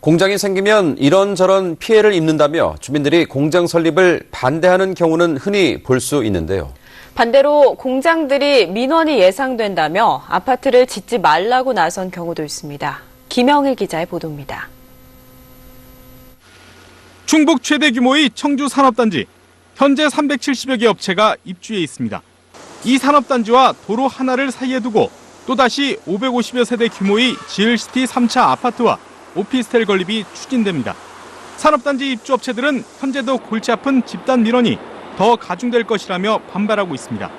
공장이 생기면 이런저런 피해를 입는다며 주민들이 공장 설립을 반대하는 경우는 흔히 볼 수 있는데요. 반대로 공장들이 민원이 예상된다며 아파트를 짓지 말라고 나선 경우도 있습니다. 김영일 기자의 보도입니다. 충북 최대 규모의 청주 산업단지. 현재 370여 개 업체가 입주해 있습니다. 이 산업단지와 도로 하나를 사이에 두고 또다시 550여 세대 규모의 지을시티 3차 아파트와 오피스텔 건립이 추진됩니다. 산업단지 입주업체들은 현재도 골치 아픈 집단 민원이 더 가중될 것이라며 반발하고 있습니다.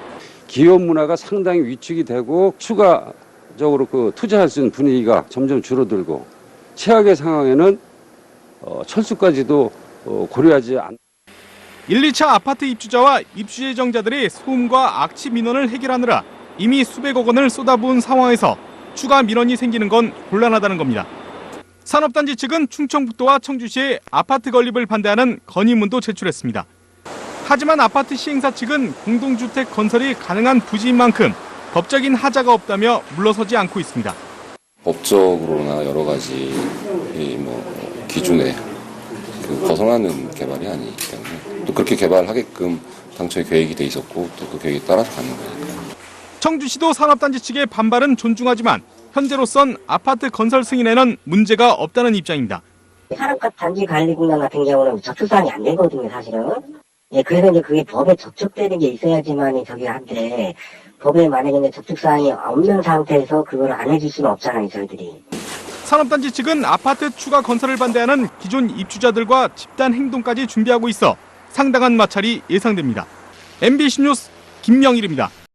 기업 문화가 상당히 위축이 되고 추가적으로 그 투자할 수 있는 분위기가 점점 줄어들고 최악의 상황에는 어, 철수까지도 어, 고려하지 않. 1, 2차 아파트 입주자와 입주 예정자들의 소음과 악취 민원을 해결하느라 이미 수백억 원을 쏟아부은 상황에서 추가 민원이 생기는 건 곤란하다는 겁니다. 산업단지 측은 충청북도와 청주시에 아파트 건립을 반대하는 건의문도 제출했습니다. 하지만 아파트 시행사 측은 공동주택 건설이 가능한 부지인 만큼 법적인 하자가 없다며 물러서지 않고 있습니다. 법적으로나 여러 가지 이뭐 기준에 그 벗어나는 개발이 아니기 때문에 또 그렇게 개발하게끔 당초에 계획이 돼 있었고 또 그 계획에 따라서 가는 거니까요. 청주시도 산업단지 측의 반발은 존중하지만 현재로선 아파트 건설 승인에는 문제가 없다는 입장입니다. 산업과 단지 관리공단 같은 경우는 접촉사항이 안 되거든요, 사실은. 예, 그래서 이제 그게 법에 접촉되는 게 있어야지만이 저기 한데, 법에 만약에 접촉사항이 없는 상태에서 그걸 안 해줄 수는 없잖아요, 저희들이. 산업단지 측은 아파트 추가 건설을 반대하는 기존 입주자들과 집단 행동까지 준비하고 있어 상당한 마찰이 예상됩니다. MBC 뉴스 김영일입니다.